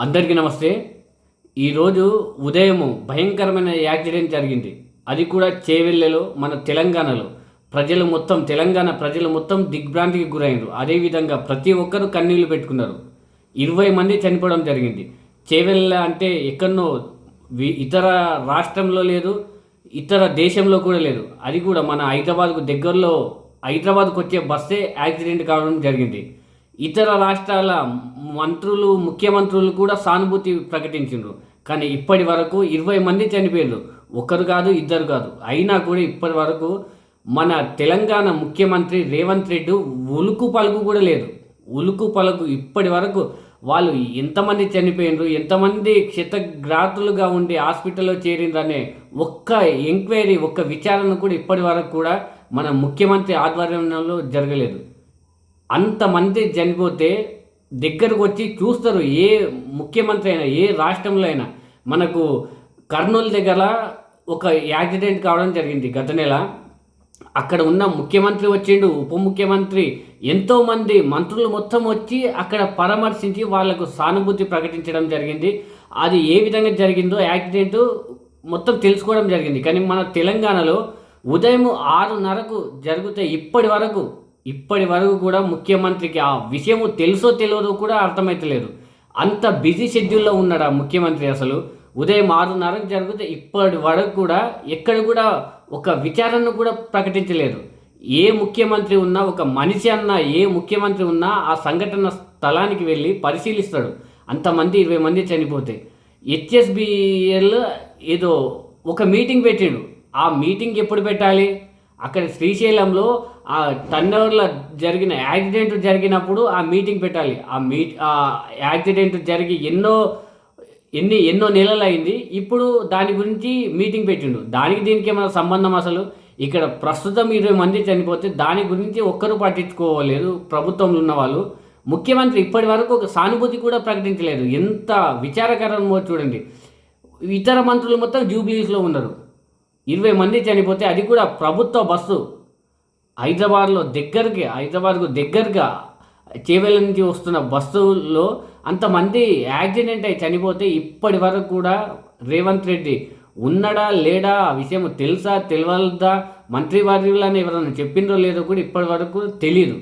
అందరికీ నమస్తే. ఈరోజు ఉదయము భయంకరమైన యాక్సిడెంట్ జరిగింది. అది కూడా చేవెళ్ళలో మన తెలంగాణలో. ప్రజలు మొత్తం తెలంగాణ ప్రజలు మొత్తం దిగ్భ్రాంతికి గురైనరు. అదేవిధంగా ప్రతి ఒక్కరూ కన్నీళ్ళు పెట్టుకున్నారు. ఇరవై మంది చనిపోవడం జరిగింది. చేవెళ్ళ అంటే ఎక్కడనో వి- ఇతర రాష్ట్రంలో లేదు ఇతర దేశంలో కూడా లేదు. అది కూడా మన హైదరాబాద్కు దగ్గరలో హైదరాబాద్కు వచ్చే బస్సే యాక్సిడెంట్ కావడం జరిగింది. ఇతర రాష్ట్రాల మంత్రులు ముఖ్యమంత్రులు కూడా సానుభూతి ప్రకటించారు కానీ ఇప్పటి వరకు ఇరవై మంది చనిపోయారు ఒకరు కాదు ఇద్దరు కాదు. అయినా కూడా ఇప్పటి వరకు మన తెలంగాణ ముఖ్యమంత్రి రేవంత్ రెడ్డి ఉలుకు పలుకు కూడా లేదు. ఉలుకు పలుకు ఇప్పటి వరకు వాళ్ళు ఎంతమంది చనిపోయినరు ఎంతమంది క్షతగ్రాతులుగా ఉండి హాస్పిటల్లో చేరిందనే ఒక్క ఎంక్వైరీ ఒక్క విచారణ కూడా ఇప్పటి వరకు కూడా మన ముఖ్యమంత్రి ఆధ్వర్యంలో జరగలేదు. అంతమంది చనిపోతే దగ్గరకు వచ్చి చూస్తారు ఏ ముఖ్యమంత్రి అయినా ఏ రాష్ట్రంలో అయినా. మనకు కర్నూలు దగ్గర ఒక యాక్సిడెంట్ కావడం జరిగింది గత నెల. అక్కడ ఉన్న ముఖ్యమంత్రి వచ్చిండు ఉప ముఖ్యమంత్రి. ఎంతోమంది మంత్రులు మొత్తం వచ్చి అక్కడ పరామర్శించి వాళ్ళకు సానుభూతి ప్రకటించడం జరిగింది. అది ఏ విధంగా జరిగిందో యాక్సిడెంట్ మొత్తం తెలుసుకోవడం జరిగింది. కానీ మన తెలంగాణలో ఉదయం ఆరున్నరకు జరిగితే ఇప్పటి వరకు ఇప్పటి వరకు కూడా ముఖ్యమంత్రికి ఆ విషయము తెలుసో తెలియదో కూడా అర్థమైతలేదు. అంత బిజీ షెడ్యూల్లో ఉన్నాడు ఆ ముఖ్యమంత్రి అసలు. ఉదయం ఆరున్నరకు జరిగితే ఇప్పటి వరకు కూడా ఎక్కడ కూడా ఒక విచారణ కూడా ప్రకటించలేదు. ఏ ముఖ్యమంత్రి ఉన్నా ఒక మనిషి అన్నా ఏ ముఖ్యమంత్రి ఉన్నా ఆ సంఘటన స్థలానికి వెళ్ళి పరిశీలిస్తాడు. అంతమంది ఇరవై మంది చనిపోతే. హెచ్ఎస్బిఎల్ ఏదో ఒక మీటింగ్ పెట్టాడు. ఆ మీటింగ్ ఎప్పుడు పెట్టాలి? అక్కడ శ్రీశైలంలో ఆ టన్నవర్లో జరిగిన యాక్సిడెంట్ జరిగినప్పుడు ఆ మీటింగ్ పెట్టాలి. ఆ మీ ఆ యాక్సిడెంట్ జరిగి ఎన్నో ఎన్ని ఎన్నో నెలలు అయింది. ఇప్పుడు దాని గురించి మీటింగ్ పెట్టిండు. దానికి దీనికి ఏమైనా సంబంధం అసలు? ఇక్కడ ప్రస్తుతం ఇరవై మంది చనిపోతే దాని గురించి ఒక్కరూ పట్టించుకోలేదు. ప్రభుత్వంలో ఉన్న వాళ్ళు. ముఖ్యమంత్రి ఇప్పటి వరకు ఒక సానుభూతి కూడా ప్రకటించలేదు. ఎంత విచారకరమో చూడండి. ఇతర మంత్రులు మొత్తం జూబ్లీస్లో ఉన్నారు. ఇరవై మంది చనిపోతే అది కూడా ప్రభుత్వ బస్సు. హైదరాబాద్లో దగ్గరకి హైదరాబాద్కు దగ్గరగా చేవెళ్ళ నుంచి వస్తున్న బస్సులో అంతమంది యాక్సిడెంట్ అయి చనిపోతే ఇప్పటి వరకు కూడా రేవంత్ రెడ్డి ఉన్నాడా లేడా ఆ విషయం తెలుసా తెలియదా మంత్రి వర్యులని ఎవరైనా చెప్పిండ్రో లేదో కూడా ఇప్పటి వరకు తెలియదు.